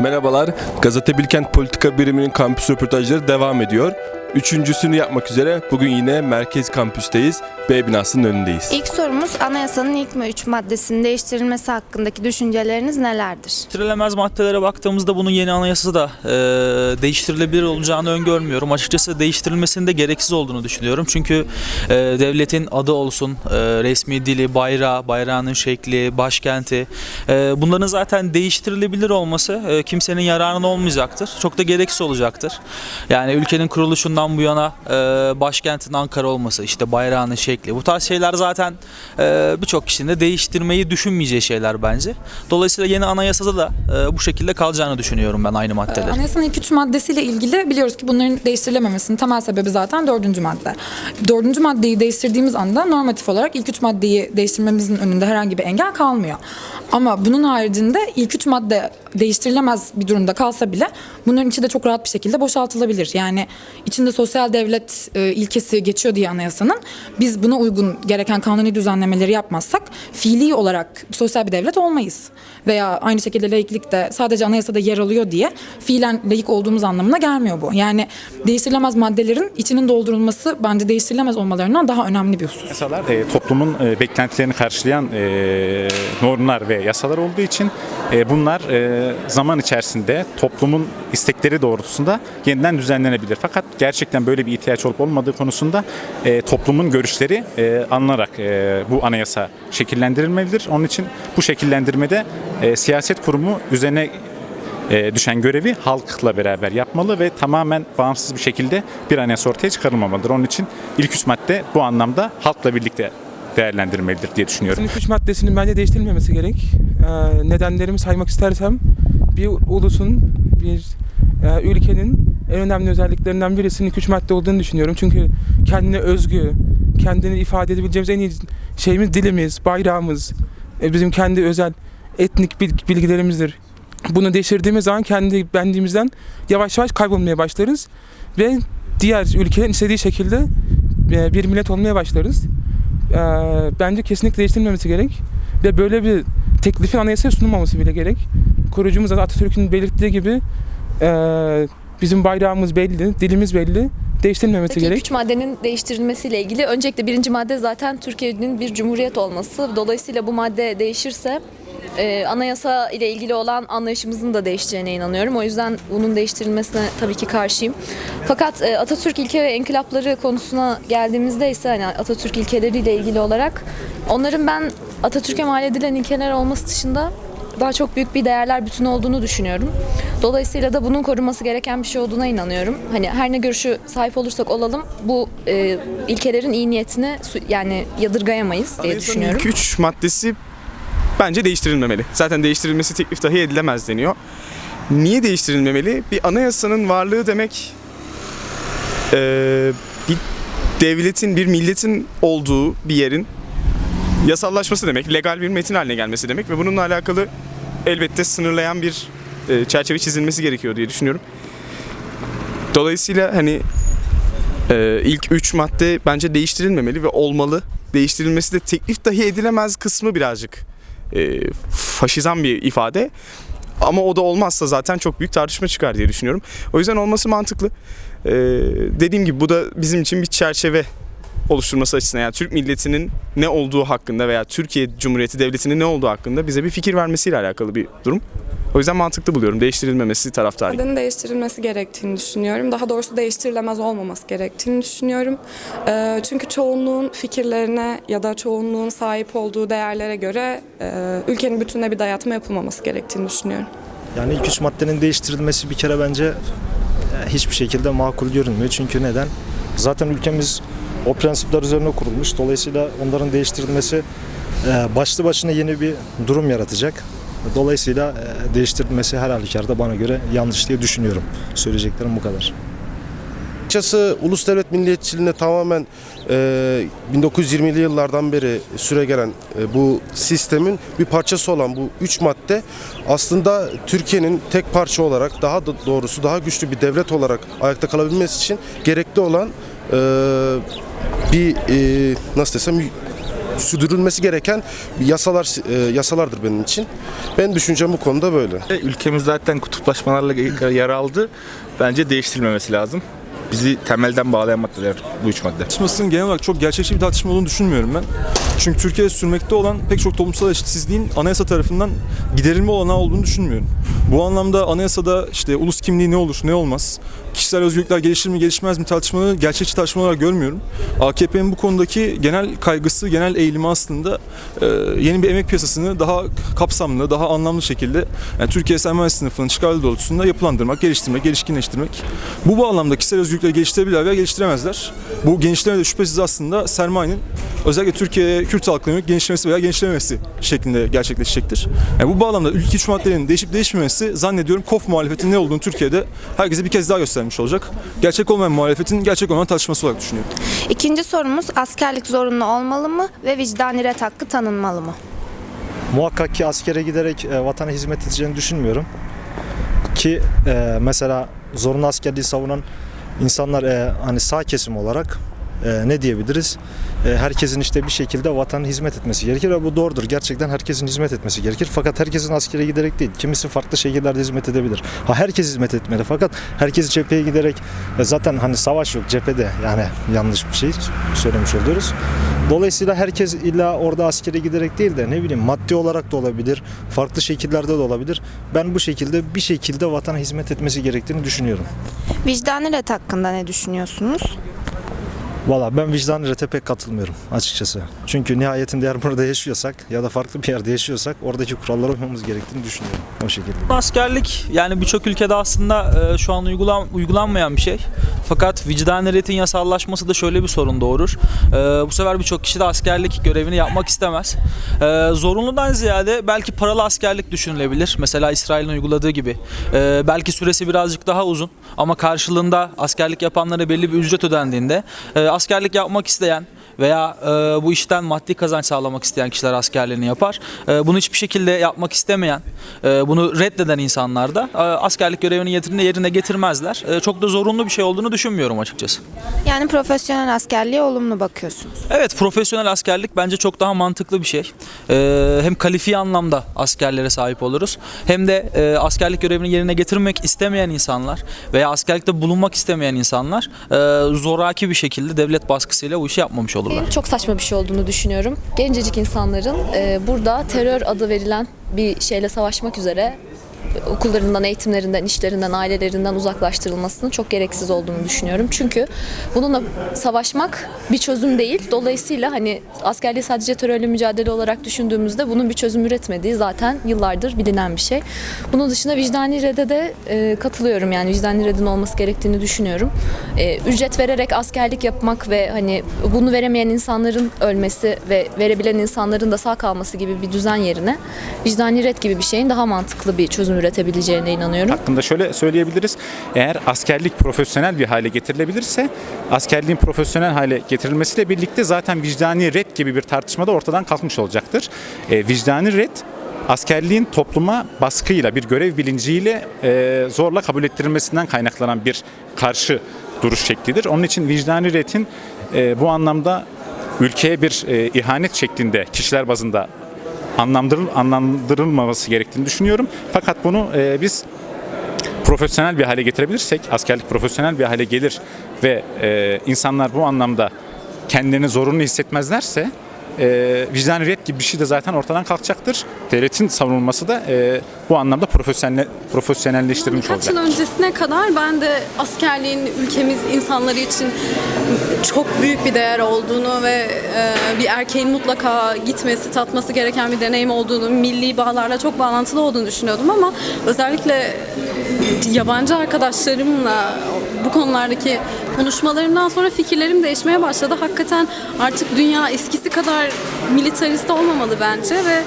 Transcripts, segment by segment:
Merhabalar, Gazete Bilkent Politika Biriminin kampüs röportajları devam ediyor. Üçüncüsünü yapmak üzere bugün yine merkez kampüsteyiz. B binasının önündeyiz. İlk sorumuz anayasanın ilk ve üç maddesinin değiştirilmesi hakkındaki düşünceleriniz nelerdir? Değiştirilemez maddelere baktığımızda bunun yeni anayasası da e, değiştirilebilir olacağını öngörmüyorum. Açıkçası değiştirilmesinin de gereksiz olduğunu düşünüyorum. Çünkü e, devletin adı olsun, e, resmi dili, bayrağı, bayrağının şekli, başkenti e, bunların zaten değiştirilebilir olması e, kimsenin yararına olmayacaktır. Çok da gereksiz olacaktır. Yani ülkenin kuruluşundan bu yana e, başkentin Ankara olması, işte bayrağının şekli bu tarz şeyler zaten e, birçok kişinin de değiştirmeyi düşünmeyeceği şeyler bence. Dolayısıyla yeni anayasada da e, bu şekilde kalacağını düşünüyorum ben aynı maddeler. Anayasanın ilk üç maddesiyle ilgili biliyoruz ki bunların değiştirilememesinin temel sebebi zaten dördüncü madde. Dördüncü maddeyi değiştirdiğimiz anda normatif olarak ilk üç maddeyi değiştirmemizin önünde herhangi bir engel kalmıyor. Ama bunun haricinde ilk üç madde değiştirilemez bir durumda kalsa bile bunların içi de çok rahat bir şekilde boşaltılabilir. Yani içinde sosyal devlet e, ilkesi geçiyor diye anayasanın biz buna uygun gereken kanuni düzenlemeleri yapmazsak fiili olarak sosyal bir devlet olmayız. Veya aynı şekilde laiklik de sadece anayasada yer alıyor diye fiilen laik olduğumuz anlamına gelmiyor bu. Yani değiştirilemez maddelerin içinin doldurulması bence değiştirilemez olmalarından daha önemli bir husus. Yasalar e, toplumun e, beklentilerini karşılayan e, normlar ve yasalar olduğu için bunlar e, zaman içerisinde toplumun istekleri doğrultusunda yeniden düzenlenebilir. Fakat gerçekten böyle bir ihtiyaç olup olmadığı konusunda e, toplumun görüşleri e, alınarak e, bu anayasa şekillendirilmelidir. Onun için bu şekillendirmede e, siyaset kurumu üzerine e, düşen görevi halkla beraber yapmalı ve tamamen bağımsız bir şekilde bir anayasa ortaya çıkarılmamalıdır. Onun için ilk üç madde bu anlamda halkla birlikte değerlendirmelidir diye düşünüyorum. İlk üç maddesinin bence değiştirilmemesi gerek. Ee, nedenlerimi saymak istersem bir ulusun, bir e, ülkenin en önemli özelliklerinden birisinin ilk üç madde olduğunu düşünüyorum. Çünkü kendine özgü, kendini ifade edebileceğimiz en iyi şeyimiz dilimiz, bayrağımız, e, bizim kendi özel etnik bil- bilgilerimizdir. Bunu değiştirdiğimiz zaman kendi benliğimizden yavaş yavaş kaybolmaya başlarız ve diğer ülkelerin istediği şekilde e, bir millet olmaya başlarız. Ee, bence kesinlikle değiştirilmemesi gerek ve böyle bir teklifin anayasaya sunulmaması bile gerek. Kurucumuz Atatürk'ün belirttiği gibi e, bizim bayrağımız belli, dilimiz belli, değiştirilmemesi Peki gerek. üç maddenin değiştirilmesiyle ilgili öncelikle birinci madde zaten Türkiye'nin bir cumhuriyet olması. Dolayısıyla bu madde değişirse e, anayasa ile ilgili olan anlayışımızın da değişeceğine inanıyorum. O yüzden bunun değiştirilmesine tabii ki karşıyım. Fakat e, Atatürk ilke ve enkılapları konusuna geldiğimizde ise hani Atatürk ilkeleriyle ilgili olarak onların ben Atatürk'e mal edilen ilkeler olması dışında daha çok büyük bir değerler bütünü olduğunu düşünüyorum. Dolayısıyla da bunun korunması gereken bir şey olduğuna inanıyorum. Hani her ne görüşü sahip olursak olalım bu e, ilkelerin iyi niyetini yani yadırgayamayız diye Anayasanın düşünüyorum. ilk üç maddesi bence değiştirilmemeli. Zaten değiştirilmesi teklif dahi edilemez deniyor. Niye değiştirilmemeli? Bir anayasanın varlığı demek eee, bir devletin, bir milletin olduğu bir yerin yasallaşması demek, legal bir metin haline gelmesi demek ve bununla alakalı elbette sınırlayan bir e, çerçeve çizilmesi gerekiyor diye düşünüyorum. Dolayısıyla hani e, ilk üç madde bence değiştirilmemeli ve olmalı. Değiştirilmesi de teklif dahi edilemez kısmı birazcık e, faşizan bir ifade. Ama o da olmazsa zaten çok büyük tartışma çıkar diye düşünüyorum. O yüzden olması mantıklı. E, dediğim gibi bu da bizim için bir çerçeve oluşturması açısından yani Türk milletinin ne olduğu hakkında veya Türkiye Cumhuriyeti Devleti'nin ne olduğu hakkında bize bir fikir vermesiyle alakalı bir durum. O yüzden mantıklı buluyorum. Değiştirilmemesi taraftarıyım. Maddenin değiştirilmesi gerektiğini düşünüyorum. Daha doğrusu değiştirilemez olmaması gerektiğini düşünüyorum. Ee, çünkü çoğunluğun fikirlerine ya da çoğunluğun sahip olduğu değerlere göre e, ülkenin bütününe bir dayatma yapılmaması gerektiğini düşünüyorum. Yani ilk üç maddenin değiştirilmesi bir kere bence e, hiçbir şekilde makul görünmüyor. Çünkü neden? Zaten ülkemiz o prensipler üzerine kurulmuş. Dolayısıyla onların değiştirilmesi e, başlı başına yeni bir durum yaratacak. Dolayısıyla e, değiştirilmesi her halükarda bana göre yanlış diye düşünüyorum. Söyleyeceklerim bu kadar. Açıkçası ulus devlet milliyetçiliğine tamamen e, 1920'li yıllardan beri süre gelen e, bu sistemin bir parçası olan bu üç madde aslında Türkiye'nin tek parça olarak daha da doğrusu daha güçlü bir devlet olarak ayakta kalabilmesi için gerekli olan e, bir e, nasıl desem sürdürülmesi gereken yasalar e, yasalardır benim için. Ben düşüncem bu konuda böyle. Ülkemiz zaten kutuplaşmalarla yara aldı. Bence değiştirilmemesi lazım. Bizi temelden bağlayan maddeler bu üç madde. tartışmasının genel olarak çok gerçekçi bir tartışma olduğunu düşünmüyorum ben. Çünkü Türkiye'de sürmekte olan pek çok toplumsal eşitsizliğin anayasa tarafından giderilme olanağı olduğunu düşünmüyorum. Bu anlamda anayasada işte ulus kimliği ne olur ne olmaz, kişisel özgürlükler gelişir mi gelişmez mi tartışmaları gerçekçi tartışma olarak görmüyorum. AKP'nin bu konudaki genel kaygısı, genel eğilimi aslında e, yeni bir emek piyasasını daha kapsamlı, daha anlamlı şekilde yani Türkiye sermaye sınıfının çıkarlı doğrultusunda yapılandırmak, geliştirmek, gelişkinleştirmek. Bu bağlamda kişisel özgürlükleri geliştirebilirler veya geliştiremezler. Bu genişleme de şüphesiz aslında sermayenin özellikle Türkiye Kürt halkına yönelik genişlemesi veya genişlememesi şeklinde gerçekleşecektir. Yani bu bağlamda ülke üç maddelerin değişip değişmemesi zannediyorum KOF muhalefetinin ne olduğunu Türkiye'de herkese bir kez daha göstermiş olacak. Gerçek olmayan muhalefetin gerçek olmayan tartışması olarak düşünüyorum. İkinci sorumuz askerlik zorunlu olmalı mı ve vicdani ret hakkı tanınmalı mı? Muhakkak ki askere giderek e, vatana hizmet edeceğini düşünmüyorum. Ki e, mesela zorunlu askerliği savunan insanlar e, hani sağ kesim olarak e, ne diyebiliriz? E, herkesin işte bir şekilde vatana hizmet etmesi gerekir ve bu doğrudur. Gerçekten herkesin hizmet etmesi gerekir. Fakat herkesin askere giderek değil. Kimisi farklı şekillerde hizmet edebilir. Ha herkes hizmet etmeli fakat herkes cepheye giderek e, zaten hani savaş yok cephede yani yanlış bir şey söylemiş oluyoruz. Dolayısıyla herkes illa orada askere giderek değil de ne bileyim maddi olarak da olabilir, farklı şekillerde de olabilir. Ben bu şekilde bir şekilde vatana hizmet etmesi gerektiğini düşünüyorum. Vicdani ret hakkında ne düşünüyorsunuz? Valla ben vicdan rete pek katılmıyorum açıkçası. Çünkü nihayetinde eğer burada yaşıyorsak ya da farklı bir yerde yaşıyorsak oradaki kurallara uymamız gerektiğini düşünüyorum o şekilde. Askerlik yani birçok ülkede aslında e, şu an uygulan, uygulanmayan bir şey. Fakat vicdan retin yasallaşması da şöyle bir sorun doğurur. E, bu sefer birçok kişi de askerlik görevini yapmak istemez. E, zorunludan ziyade belki paralı askerlik düşünülebilir. Mesela İsrail'in uyguladığı gibi. E, belki süresi birazcık daha uzun ama karşılığında askerlik yapanlara belli bir ücret ödendiğinde e, askerlik yapmak isteyen veya e, bu işten maddi kazanç sağlamak isteyen kişiler askerliğini yapar. E, bunu hiçbir şekilde yapmak istemeyen, e, bunu reddeden insanlar da e, askerlik görevini yerine, yerine getirmezler. E, çok da zorunlu bir şey olduğunu düşünmüyorum açıkçası. Yani profesyonel askerliğe olumlu bakıyorsunuz. Evet profesyonel askerlik bence çok daha mantıklı bir şey. Ee, hem kalifiye anlamda askerlere sahip oluruz hem de e, askerlik görevini yerine getirmek istemeyen insanlar veya askerlikte bulunmak istemeyen insanlar e, zoraki bir şekilde devlet baskısıyla bu işi yapmamış olurlar. Çok saçma bir şey olduğunu düşünüyorum. Gencecik insanların e, burada terör adı verilen bir şeyle savaşmak üzere okullarından, eğitimlerinden, işlerinden, ailelerinden uzaklaştırılmasının çok gereksiz olduğunu düşünüyorum. Çünkü bununla savaşmak bir çözüm değil. Dolayısıyla hani askerliği sadece terörle mücadele olarak düşündüğümüzde bunun bir çözüm üretmediği zaten yıllardır bilinen bir şey. Bunun dışında vicdani rede de e, katılıyorum. Yani vicdani redin olması gerektiğini düşünüyorum. E, ücret vererek askerlik yapmak ve hani bunu veremeyen insanların ölmesi ve verebilen insanların da sağ kalması gibi bir düzen yerine vicdani red gibi bir şeyin daha mantıklı bir çözüm üretebileceğine inanıyorum. hakkında şöyle söyleyebiliriz. Eğer askerlik profesyonel bir hale getirilebilirse askerliğin profesyonel hale getirilmesiyle birlikte zaten vicdani red gibi bir tartışma da ortadan kalkmış olacaktır. E, vicdani red askerliğin topluma baskıyla bir görev bilinciyle e, zorla kabul ettirilmesinden kaynaklanan bir karşı duruş şeklidir. Onun için vicdani redin e, bu anlamda ülkeye bir e, ihanet şeklinde kişiler bazında anlamdırıl, anlamdırılmaması gerektiğini düşünüyorum. Fakat bunu e, biz profesyonel bir hale getirebilirsek, askerlik profesyonel bir hale gelir ve e, insanlar bu anlamda kendilerini zorunlu hissetmezlerse e, vicdan red gibi bir şey de zaten ortadan kalkacaktır. Devletin savunulması da e, bu anlamda profesyonel, profesyonelleştirilmiş Birkaç olacak. yıl öncesine kadar ben de askerliğin ülkemiz insanları için çok büyük bir değer olduğunu ve e, bir erkeğin mutlaka gitmesi, tatması gereken bir deneyim olduğunu, milli bağlarla çok bağlantılı olduğunu düşünüyordum ama özellikle yabancı arkadaşlarımla bu konulardaki konuşmalarımdan sonra fikirlerim değişmeye başladı. Hakikaten artık dünya eskisi kadar militarist olmamalı bence ve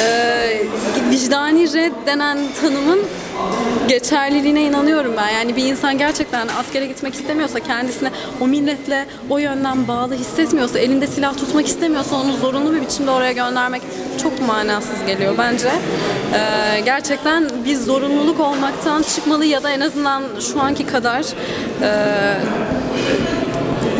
e, vicdani red denen tanımın geçerliliğine inanıyorum ben. Yani bir insan gerçekten askere gitmek istemiyorsa, kendisine o milletle o yönden bağlı hissetmiyorsa, elinde silah tutmak istemiyorsa onu zorunlu bir biçimde oraya göndermek çok manasız geliyor bence. Ee, gerçekten bir zorunluluk olmaktan çıkmalı ya da en azından şu anki kadar e,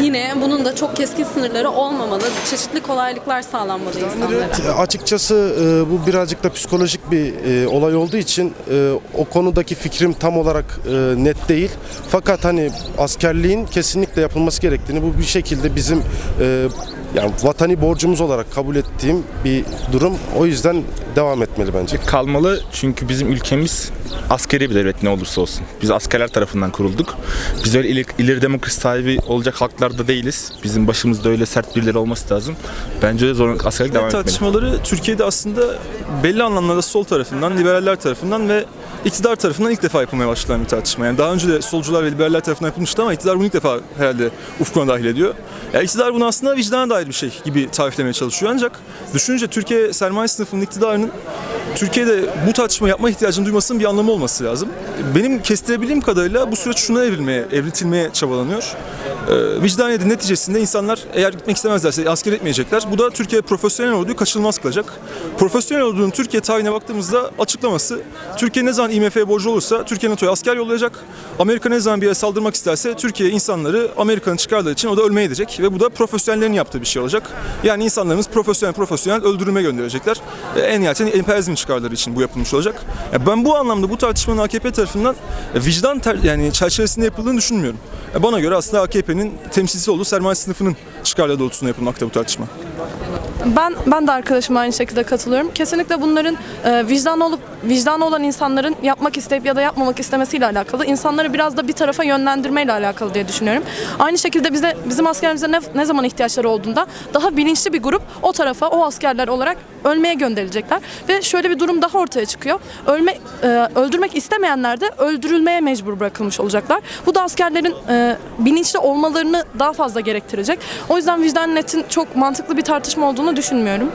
yine bunun da çok keskin sınırları olmamalı. Çeşitli kolaylıklar sağlanmalı insanlara. Evet, açıkçası e, bu birazcık da psikolojik bir e, olay olduğu için e, o konudaki fikrim tam olarak e, net değil. Fakat hani askerliğin kesinlikle yapılması gerektiğini bu bir şekilde bizim e, yani vatani borcumuz olarak kabul ettiğim bir durum. O yüzden devam etmeli bence. Kalmalı çünkü bizim ülkemiz askeri bir devlet ne olursa olsun. Biz askerler tarafından kurulduk. Biz öyle ileri, ileri demokrasi sahibi olacak halklar da değiliz. Bizim başımızda öyle sert birileri olması lazım. Bence de zorunlu askerlik devam etmeli. tartışmaları Türkiye'de aslında belli anlamlarda sol tarafından, liberaller tarafından ve iktidar tarafından ilk defa yapılmaya başlayan bir tartışma. Yani daha önce de solcular ve liberaller tarafından yapılmıştı ama iktidar bunu ilk defa herhalde ufkuna dahil ediyor. Yani iktidar bunu aslında vicdana dair bir şey gibi tariflemeye çalışıyor. Ancak düşününce Türkiye sermaye sınıfının iktidarının Türkiye'de bu tartışma yapma ihtiyacını duymasının bir anlamı olması lazım. Benim kestirebildiğim kadarıyla bu süreç şuna evrilmeye, evritilmeye çabalanıyor. Ee, vicdan edin neticesinde insanlar eğer gitmek istemezlerse asker etmeyecekler. Bu da Türkiye profesyonel orduyu kaçınılmaz kılacak. Profesyonel ordunun Türkiye tarihine baktığımızda açıklaması Türkiye ne zaman IMF'ye borcu olursa Türkiye NATO'ya asker yollayacak. Amerika ne zaman bir yere saldırmak isterse Türkiye insanları Amerika'nın çıkarları için o da ölmeye edecek ve bu da profesyonellerin yaptığı bir şey olacak. Yani insanlarımız profesyonel profesyonel öldürülme gönderecekler. E, en nihayetinde emperyalizmin çıkarları için bu yapılmış olacak. Ben bu anlamda bu tartışmanın AKP tarafından e, vicdan ter- yani çerçevesinde yapıldığını düşünmüyorum. E, bana göre aslında AKP'nin temsilcisi olduğu sermaye sınıfının çıkarları doğrultusunda yapılmakta bu tartışma. Ben ben de arkadaşıma aynı şekilde katılıyorum. Kesinlikle bunların e, vicdan olup vicdanı olan insanların yapmak isteyip ya da yapmamak istemesiyle alakalı. İnsanları biraz da bir tarafa yönlendirmeyle alakalı diye düşünüyorum. Aynı şekilde bize bizim askerimize ne, ne zaman ihtiyaçları olduğunda daha bilinçli bir grup o tarafa o askerler olarak ölmeye gönderilecekler ve şöyle bir durum daha ortaya çıkıyor. Ölme e, öldürmek istemeyenler de öldürülmeye mecbur bırakılmış olacaklar. Bu da askerlerin e, bilinçli olmalarını daha fazla gerektirecek. O yüzden vicdan netin çok mantıklı bir tartışma olduğunu düşünmüyorum.